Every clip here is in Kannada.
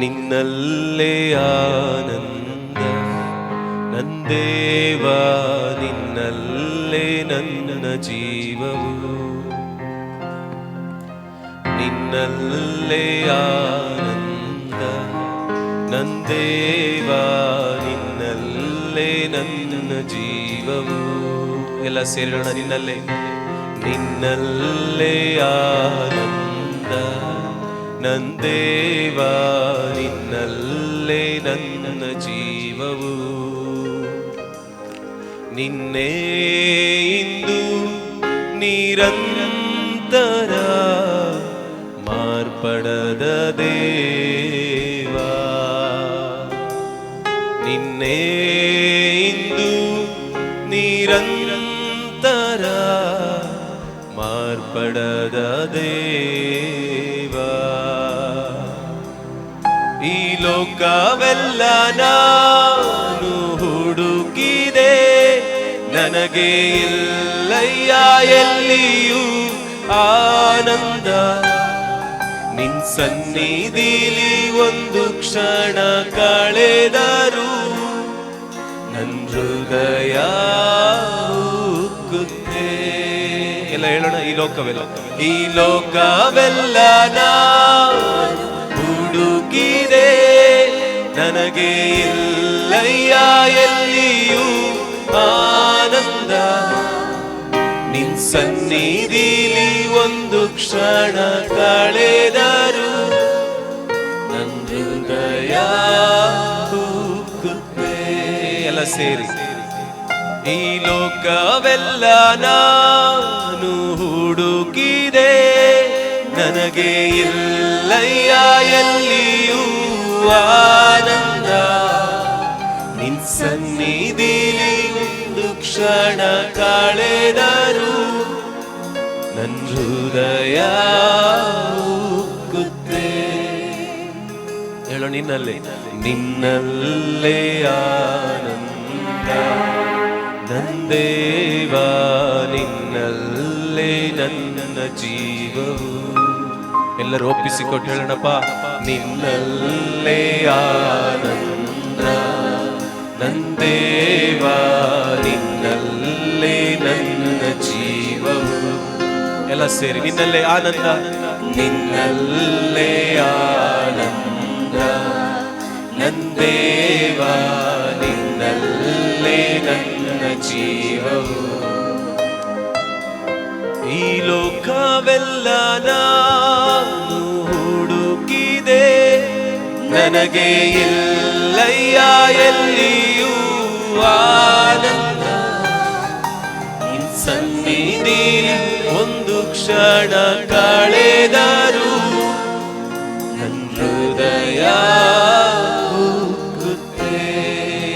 ನಿನ್ನಲ್ಲೇ ಆನಂದ ನಂದೇವ ನಿನ್ನಲ್ಲೇ ನನ್ನ ಜೀವವು ನಿನ್ನಲ್ಲೇ ಆನಂದ ನಂದೇವ ನಿನ್ನಲ್ಲೇ ನನ್ನ ಜೀವವು ಎಲ್ಲ ಸೇರೋಣ ನಿನ್ನಲ್ಲೇ ನಿನ್ನಲ್ಲೇ ಆನಂದ ನಂದೇವ ನಿನ್ನಲ್ಲೇ ನನ್ನ ಜೀವವು. ನಿನ್ನೆ ಇಂದು ನಿರಂತರ ಮಾರ್ಪಡದ ದೇವಾ. ನಿನ್ನೆ ಇಂದು ನಿರಂತರ ಮಾರ್ಪಡದ ದೇವಾ. ಲೋಕವೆಲ್ಲ ನಾನು ಹುಡುಕಿದೆ. ನನಗೆ ಇಲ್ಲಯ್ಯ, ಎಲ್ಲಿಯೂ ಆನಂದ. ನಿನ್ ಸನ್ನಿಧಿಲಿ ಒಂದು ಕ್ಷಣ ಕಳೆದರು ನನ್ ಹೃದಯ ಎಲ್ಲ ಹೇಳೋಣ, ಈ ಲೋಕವೆಲ್ಲ. ಈ ಲೋಕವೆಲ್ಲ ನಾನು ಹುಡುಕಿದೆ. ನನಗೆ ಇಲ್ಲಯ್ಯ, ಎಲ್ಲಿಯೂ ಆನಂದ. ನಿನ್ ಸನ್ನಿಧಿಲಿ ಒಂದು ಕ್ಷಣ ಕಳೆದರು ನನ್ ಹೃದಯ ಎಲ್ಲ ಸೇರಿ. ಈ ಲೋಕವೆಲ್ಲ ನಾನು ಹುಡುಕಿದೆ. ನನಗೆ ಸನ್ನಿಧಿಲಿ ಒಂದು ಕ್ಷಣ ಕಳೆದರು ನನ್ ಹೃದಯ ಹೇಳು, ನಿನ್ನಲ್ಲೇ. ನಿನ್ನಲ್ಲೇ ಆನಂದ. ನಂದೇವ ನಿನ್ನಲ್ಲೇ ನನ್ನ ಜೀವವು. ಎಲ್ಲರೂ ಒಪ್ಪಿಸಿಕೊಟ್ಟು ಹೇಳೋಣಪ್ಪ. ನಿನ್ನಲ್ಲೇ ಆನಂದ. ಎಲ್ಲ ಸೇರಿ, ನಿನ್ನಲ್ಲೇ ಆನಂದ. ನಿನ್ನಲ್ಲೇ ಆನಂದ. ನಂದೇವ ನಿನ್ನಲ್ಲೇ ನನ್ನ ಜೀವವು. ಈ ಲೋಕವೆಲ್ಲ ನಾನು ಹುಡುಕಿದೆ. ನನಗೆ ಇಲ್ಲಯ್ಯ, ಎಲ್ಲಿಯೂ ಆನಂದ. ನಿನ್ ಸನ್ನಿಧಿ, ಒಂದು ಕ್ಷಣ ಕಳೆದರು ನನ್ ಹೃದಯ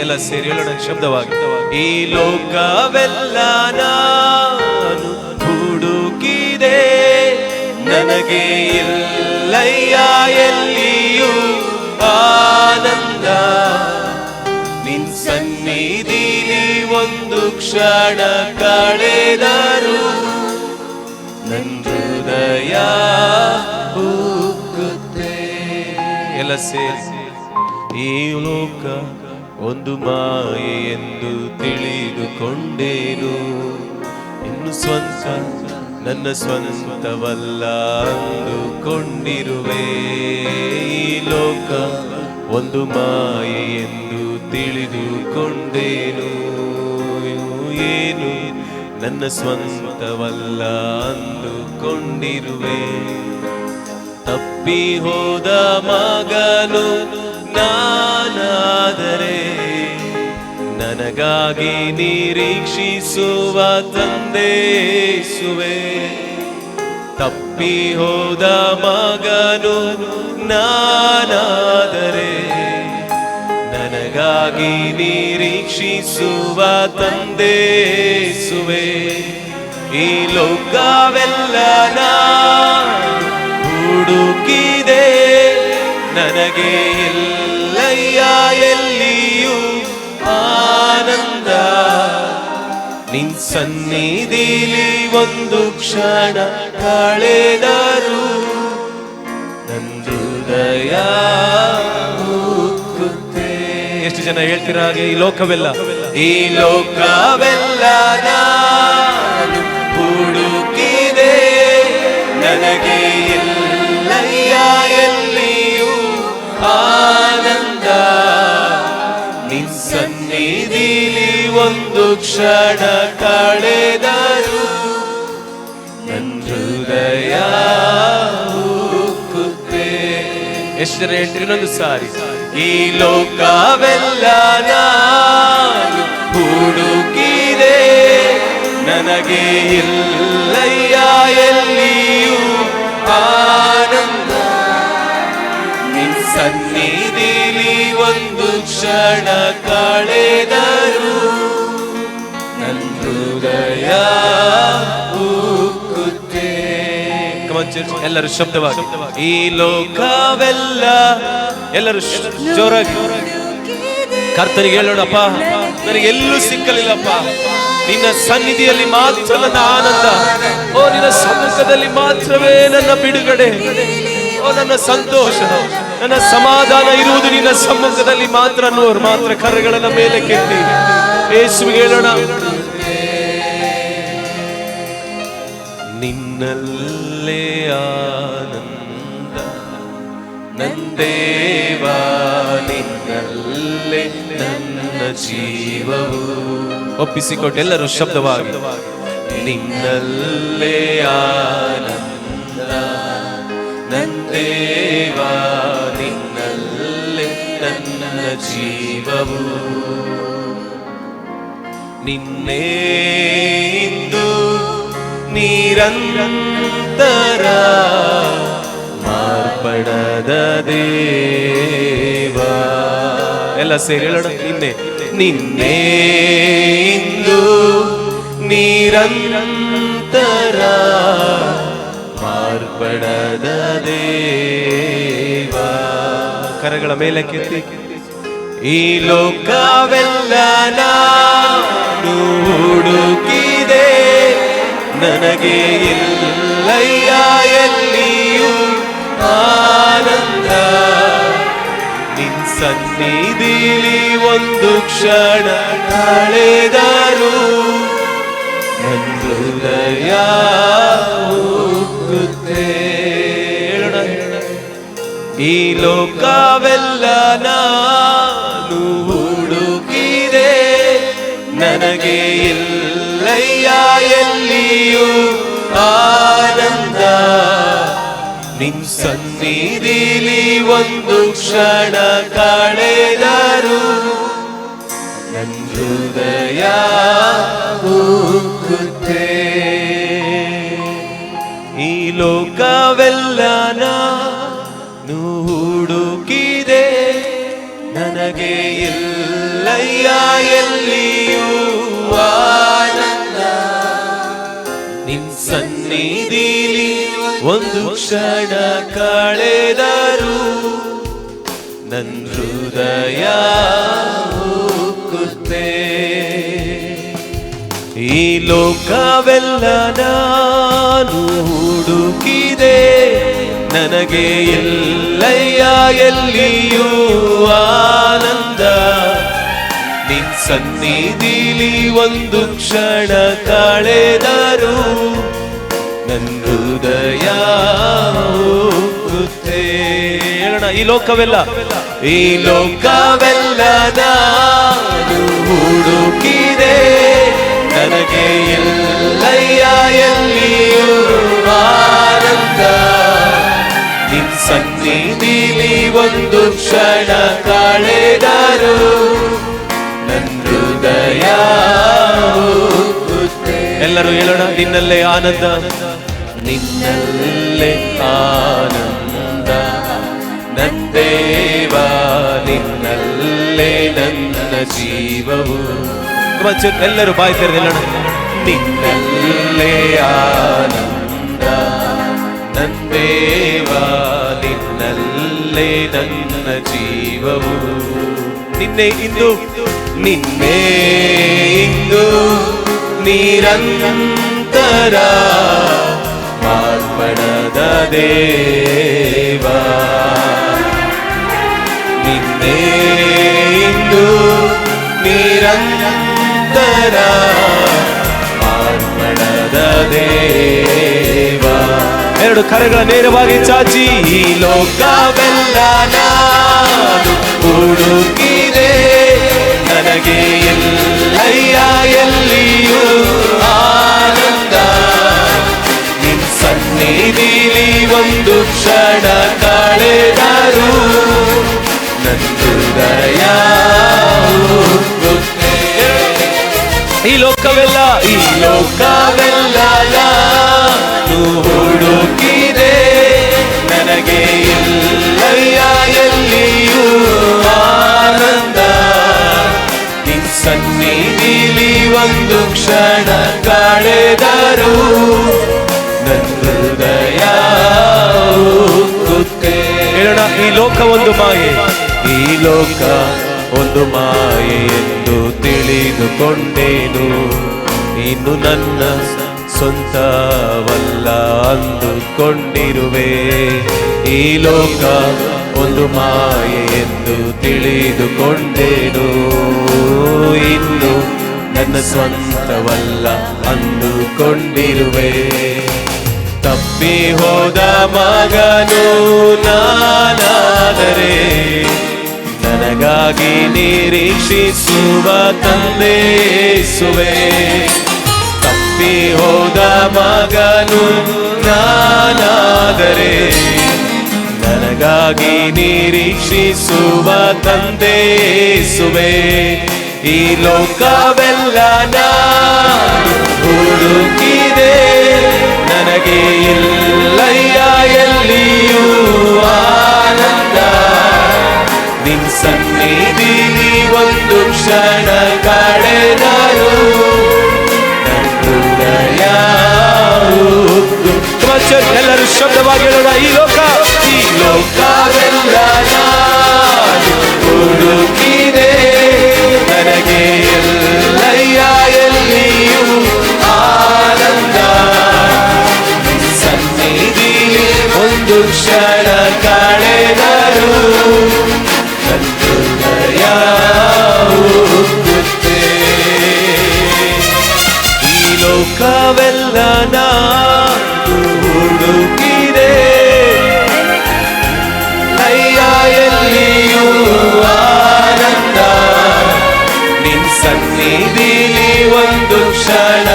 ಎಲ್ಲ ಸೇರಿ ಹೇಳೋಣ ಶಬ್ದವಾಗಿ ಈ ಲೋಕವೆಲ್ಲ ನಾನು ಹುಡುಕಿದೆ. ನನಗೆ ಇಲ್ಲಯ್ಯ, ಎಲ್ಲಿಯೂ ಆನಂದ. ನಿನ್ ಸನ್ನಿಧಿ ಒಂದು ಕ್ಷಣ ಕಳೆದರು ಸೇರಿ. ಈ ಲೋಕ ಒಂದು ಮಾಯೆ ಎಂದು ತಿಳಿದುಕೊಂಡೇನು? ಇನ್ನು ಸ್ವಂತ ನನ್ನ ಸ್ವಂತವಲ್ಲ ಅಂದುಕೊಂಡಿರುವೆ. ಈ ಲೋಕ ಒಂದು ಮಾಯೆ ಎಂದು ತಿಳಿದುಕೊಂಡೇನು? ಏನು ನನ್ನ ಸ್ವಂತವಲ್ಲ ಅಂದುಕೊಂಡಿರುವೆ. ತಪ್ಪಿ ಹೋದ ಮಗನು ನಾನಾದರೆ ನನಗಾಗಿ ನಿರೀಕ್ಷಿಸುವ ತಂದೇಸುವೆ ತಪ್ಪಿ ಹೋದ ಮಗನು ನಾನಾದರೆ ನನಗಾಗಿ ನಿರೀಕ್ಷಿಸುವ ತಂದೇಸುವೆ ಈ ಲೋಕವೆಲ್ಲ ನಾನು ಹುಡುಕಿದೆ. ನನಗೆ ಎಲ್ಲಯ್ಯ ಎಲ್ಲಿಯೂ ಆನಂದ. ನಿನ್ ಸನ್ನಿಧಿಲಿ ಒಂದು ಕ್ಷಣ ಕಳೆದರು ನನ್ನ ಎಷ್ಟು ಜನ ಹೇಳ್ತೀರ ಹಾಗೆ ಈ ಲೋಕವೆಲ್ಲ? ಈ ಲೋಕವೆಲ್ಲ ಒಂದು ಕ್ಷಣ ಕಳೆದರು ಹೃದಯ ಎಷ್ಟರ ಹೇಳ್ತೀರಿ ಇನ್ನೊಂದು ಸಾರಿ? ಈ ಲೋಕವೆಲ್ಲ ನಾನು ಹುಡುಕಿದೆ. ನನಗೆ ಇಲ್ಲಯ್ಯ ಎಲ್ಲಿಯೂ ಸನ್ನಿಧಿಲಿ ಒಂದು ಕ್ಷಣ ಕಳೆದರು ನನ್ನ ಹೃದಯ. ಎಲ್ಲರೂ ಶಬ್ದವಾಗಿ. ಈ ಲೋಕವೆಲ್ಲ ಎಲ್ಲರೂ ಜೋರ ಜೋರಾಗಿ. ಕರ್ತನಿಗೆ ಹೇಳೋಣಪ್ಪ. ನನಗೆ ಎಲ್ಲೂ ಸಿಕ್ಕಲಿಲ್ಲಪ್ಪ. ನಿನ್ನ ಸನ್ನಿಧಿಯಲ್ಲಿ ಮಾತ್ರ ನನ್ನ ಆನಂದ. ಓ, ನಿನ್ನ ಸಮ್ಮುಖದಲ್ಲಿ ಮಾತ್ರವೇ ನನ್ನ ಬಿಡುಗಡೆ. ಓ, ನನ್ನ ಸಂತೋಷ. ನನ್ನ ಸಮಾಧಾನ ಇರುವುದು ನಿನ್ನ ಸಮ್ಮುಖದಲ್ಲಿ ಮಾತ್ರ ಅನ್ನುವರು. ಮಾತ್ರ ಕರೆಗಳನ್ನ ಮೇಲೆ ಕೆತ್ತಿ. ಯೇಸುವಿಗೆ ಹೇಳೋಣ. ನಿನ್ನಲ್ಲೇ ಆನಂದ. ನಂದೇವ ನಿನ್ನಲ್ಲೇ ನನ್ನ ಜೀವವು. ಒಪ್ಪಿಸಿಕೊಟ್ಟು ಎಲ್ಲರೂ ಶಬ್ದವಾಗಿ. ನಿನ್ನಲ್ಲೇ ಆನಂದ. ನಂದೇವಾ ಜೀವವು ನಿನ್ನೇ ಇಂದು ನಿರಂತರ ಮಾರ್ಪಡದ ದೇವ. ಎಲ್ಲ ಸೇರಿ ನಿನ್ನೆ. ನಿನ್ನೆ ಇಂದು ನಿರಂತರ ಮಾರ್ಪಡದ ದೇವ. ಕರಗಳ ಮೇಲೆ ಕೆತ್ತಿ. ಈ ಲೋಕವೆಲ್ಲ ನಾನು ಹುಡುಕಿದೆ ನನಗೆ ಇಲ್ಲಯ್ಯ, ಎಲ್ಲಿಯೂ ಆನಂದ ನಿನ್ ಸನ್ನಿಧಿಲಿ ಒಂದು ಕ್ಷಣ ಕಳೆದರು ಹೃದಯ ಹೇಳೋಣ. ಈ ಲೋಕವೆಲ್ಲ ನಾನು ಹುಡುಕಿದೆ. ನನಗೆ ಇಲ್ಲಯ್ಯ, ಎಲ್ಲಿಯೂ ಆನಂದ. ನಿನ್ ಸನ್ನಿಧಿಲಿ ಒಂದು ಕ್ಷಣ ಕಳೆದರು ನನ್ನ ಹೃದಯ ಉಕ್ಕುತ್ತೆ. ಈ ಲೋಕವೆಲ್ಲ ನಾನು ಸನ್ನಿಧಿಲಿ ಒಂದು ಕ್ಷಣ ಕಳೆದರು ನನ್ನ ಹೃದಯ ಉಕ್ಕುತ್ತೆ. ಈ ಲೋಕವೆಲ್ಲ ನಾನು ಹುಡುಕಿದೆ. ನನಗೆ ಎಲ್ಲಯ್ಯ, ಎಲ್ಲಿಯೂ ಆನಂದ. ನಿನ್ ಸನ್ನಿಧಿಲಿ ಒಂದು ಕ್ಷಣ ಕಳೆದರು ಹೃದಯ ಹೇಳೋಣ, ಈ ಲೋಕವೆಲ್ಲ. ಈ ಲೋಕವೆಲ್ಲ ನಾನು ಹುಡುಕಿದೆ. ನನಗೆ ಎಲ್ಲಯ್ಯ ಎಲ್ಲಿಯೂ ಆನಂದ ನಿನ್ ಸನ್ನಿಧಿಲಿ ಒಂದು ಕ್ಷಣ ಕಳೆದರು ನನ್ನ ಎಲ್ಲರೂ ಹೇಳೋಣ, ನಿನ್ನಲ್ಲೇ ಆನಂದ. ನಿನ್ನಲ್ಲೇ ಆನಂದ ನಂದೇವ ನಿನ್ನಲ್ಲೇ ನನ್ನ ಜೀವವು Come on, church, ಎಲ್ಲರೂ ಬಾಯಿ ತೆರೆದು ಹೇಳೋಣ ನಿನ್ನಲ್ಲೇ ಆನಂದ ನಂದೇವ ನಿನ್ನಲ್ಲೇ ನನ್ನ ಜೀವವು ನಿನ್ನೆ ಇಂದು ನಿನ್ನೆ ಇಂದು ನಿರಂತರ ಮಾರ್ಪಣದ ದೇವ ನಿನ್ನೆ ಇಂದು ನಿರಂತರ ಮಾರ್ಪಡದ ದೇವ ಎರಡು ಕರೆಗಳ ನೇರವಾಗಿ ಚಾಚಿ ಈ ಲೋಕವೆಲ್ಲ ನಾನು ಹುಡುಕಿದೆ ನನಗೆ ಎಲ್ಲಯ್ಯ ಕ್ಷಣ ಕಳೆದರು ನಂದುದಯ. ಈ ಲೋಕವೆಲ್ಲ ಈ ಲೋಕವೆಲ್ಲ ಹುಡುಕಿದೆ ನನಗೆ ಇಲ್ಲಯ್ಯ ಎಲ್ಲಿಯೂ ಆನಂದ ನಿನ್ ಸನ್ನಿಧಿಲಿ ಒಂದು ಕ್ಷಣ ಕಳೆದರು ನನ್ನ ಹೃದಯ ಹೇಳೋಣ ಈ ಲೋಕ ಒಂದು ಮಾಯೆ. ಈ ಲೋಕ ಒಂದು ಮಾಯೆ ಎಂದು ತಿಳಿದುಕೊಂಡೇನು? ಇನ್ನು ನನ್ನ ಸ್ವಂತವಲ್ಲ ಅಂದುಕೊಂಡಿರುವೆ. ಈ ಲೋಕ ಒಂದು ಮಾಯೆ ಎಂದು ತಿಳಿದುಕೊಂಡೇನು? ಇನ್ನು ನನ್ನ ಸ್ವಂತವಲ್ಲ ಅಂದುಕೊಂಡಿರುವೆ. ತಪ್ಪಿ ಹೋದ ಮಗನು ನಾನಾದರೆ, ನನಗಾಗಿ ನಿರೀಕ್ಷಿಸುವ ತಂದೆಸುವೆ ತಪ್ಪಿ ಹೋದ ಮಗನು ನಾನಾದರೆ, ನನಗಾಗಿ ನಿರೀಕ್ಷಿಸುವ ತಂದೆಸುವೆ ಈ ಲೋಕವೆಲ್ಲ ನಾನು ಹುಡುಕಿದೆ. ನನಗೆ ಇಲ್ಲಯ್ಯ, ಎಲ್ಲಿಯೂ ಆನಂದ ನಿನ್ ಸನ್ನಿಧಿಲಿ ಒಂದು ಕ್ಷಣ ಕಳೆದರು. ಎಲ್ಲರೂ ಶಬ್ದವಾಗಿ ಹೇಳೋಣ, ಈ ಲೋಕ ಈ ಲೋಕವೆಲ್ಲ ನಾನು ಕ್ಷಣ ಕಳೆದರು ಹೃದಯ. ಈ ಲೋಕವೆಲ್ಲ ನಾನು ಹುಡುಕಿದೆ ಅಯ್ಯ ಆನಂದ ನಿನ್ ಸನ್ನಿಧಿಲಿ ಒಂದು ಕ್ಷಣ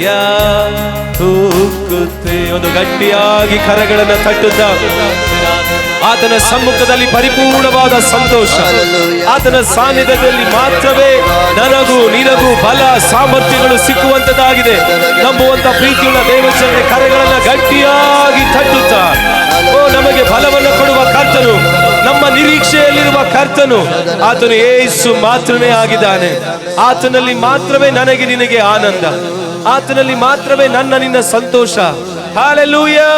ಹೃದಯ ತೂಕುತ್ತೆ. ಒಂದು ಗಟ್ಟಿಯಾಗಿ ಕರಗಳನ್ನು ತಟ್ಟುತ್ತ. ಆತನ ಸಮ್ಮುಖದಲ್ಲಿ ಪರಿಪೂರ್ಣವಾದ ಸಂತೋಷ. ಆತನ ಸಾನ್ನಿಧ್ಯದಲ್ಲಿ ಮಾತ್ರವೇ ನನಗೂ ನಿನಗೂ ಬಲ, ಸಾಮರ್ಥ್ಯಗಳು ಸಿಕ್ಕುವಂತದಾಗಿದೆ ನಂಬುವಂತ ಪ್ರೀತಿಯುಳ್ಳ ದೇವಚರಣೆ ಕರೆಗಳನ್ನ ಗಟ್ಟಿಯಾಗಿ ತಟ್ಟುತ್ತಾ. ಓ, ನಮಗೆ ಬಲವನ್ನು ಕೊಡುವ ಕರ್ತನು, ನಮ್ಮ ನಿರೀಕ್ಷೆಯಲ್ಲಿರುವ ಕರ್ತನು. ಆತನು ಏಸು ಮಾತ್ರನೇ ಆಗಿದ್ದಾನೆ. ಆತನಲ್ಲಿ ಮಾತ್ರವೇ ನನಗೆ ನಿನಗೆ ಆನಂದ. ಆತನಲ್ಲಿ ಮಾತ್ರವೇ ನನ್ನ ನಿನ್ನ ಸಂತೋಷ. ಹಾಲೆಲೂಯಾ